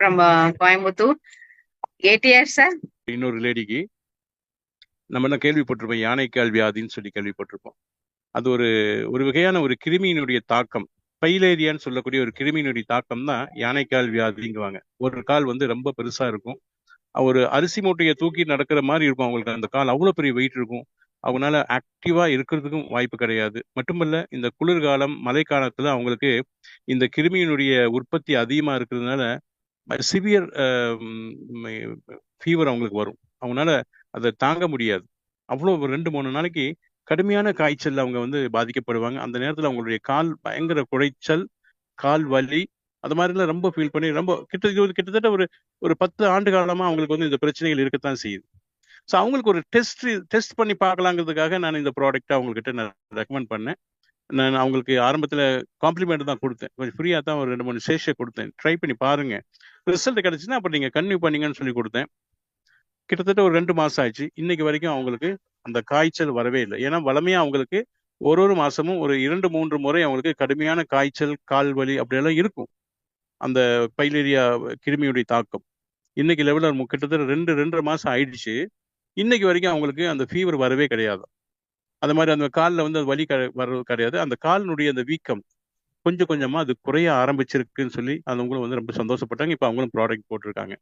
From Coimbatore uh, Coimbatore. Eight இன்னொரு லேடிக்கு. நம்ம என்ன கேள்விப்பட்டிருப்போம்? யானைக்கால் வியாதின்னு சொல்லி கேள்விப்பட்டிருப்போம். அது ஒரு ஒரு வகையான ஒரு கிருமியினுடைய தாக்கம். பைலேரியான்னு சொல்லக்கூடிய ஒரு கிருமியினுடைய தாக்கம் தான் யானைக்கால் வியாதிங்குவாங்க ஒரு கால் வந்து ரொம்ப பெருசா இருக்கும். ஒரு அரிசி மூட்டையை தூக்கி நடக்கிற மாதிரி இருக்கும் அவங்களுக்கு. அந்த கால் அவ்வளவு பெரிய வெயிட் இருக்கும். அவங்களால ஆக்டிவா இருக்கிறதுக்கும் வாய்ப்பு கிடையாது. மட்டுமல்ல இந்த குளிர்காலம் மழைக்காலத்துல அவங்களுக்கு இந்த கிருமியினுடைய உற்பத்தி அதிகமா இருக்கிறதுனால சிவியர் ஃபீவர் அவங்களுக்கு வரும். அவங்களால அதை தாங்க முடியாது. அவ்வளோ ஒரு ரெண்டு மூணு நாளைக்கு கடுமையான காய்ச்சல் அவங்க வந்து பாதிக்கப்படுவாங்க. அந்த நேரத்தில் அவங்களுடைய கால் பயங்கர குடைச்சல் கால் வலி அது மாதிரிலாம் ரொம்ப ஃபீல் பண்ணி ரொம்ப கிட்ட கிட்டத்தட்ட ஒரு ஒரு பத்து ஆண்டு காலமா அவங்களுக்கு வந்து இந்த பிரச்சனைகள் இருக்கத்தான் செய்யுது. ஸோ அவங்களுக்கு ஒரு டெஸ்ட் டெஸ்ட் பண்ணி பார்க்கலாங்கிறதுக்காக நான் இந்த ப்ராடக்ட்டை அவங்கக்கிட்ட நான் ரெக்கமெண்ட் பண்ணேன். நான் அவங்களுக்கு ஆரம்பத்தில் காம்ப்ளிமெண்ட் தான் கொடுத்தேன். கொஞ்சம் ஃப்ரீயாக தான் ஒரு ரெண்டு மூணு சேஷை கொடுத்தேன். ட்ரை பண்ணி பாருங்க. ரிசல்ட் கிடைச்சுன்னா அப்புறம் நீங்கள் கன்டினியூ பண்ணீங்கன்னு சொல்லி கொடுத்தேன். கிட்டத்தட்ட ஒரு ரெண்டு மாசம் ஆயிடுச்சு. இன்னைக்கு வரைக்கும் அவங்களுக்கு அந்த காய்ச்சல் வரவே இல்லை. ஏன்னா வளமையா அவங்களுக்கு ஒரு ஒரு மாசமும் ஒரு இரண்டு மூன்று முறை அவங்களுக்கு கடுமையான காய்ச்சல் கால் வலி அப்படியெல்லாம் இருக்கும். அந்த பைலேரியா கிருமியுடைய தாக்கம். இன்னைக்கு லெவலில் கிட்டத்தட்ட ரெண்டு ரெண்டரை மாசம் ஆயிடுச்சு. இன்னைக்கு வரைக்கும் அவங்களுக்கு அந்த ஃபீவர் வரவே கிடையாது. அந்த மாதிரி அந்த காலில் வந்து அது வலி வர்றது கிடையாது. அந்த காலினுடைய அந்த வீக்கம் கொஞ்சம் கொஞ்சமா அது குறைய ஆரம்பிச்சிருக்குன்னு சொல்லி அவங்களும் வந்து ரொம்ப சந்தோஷப்பட்டாங்க. இப்போ அவங்களும் ப்ராடக்ட் போட்டிருக்காங்க.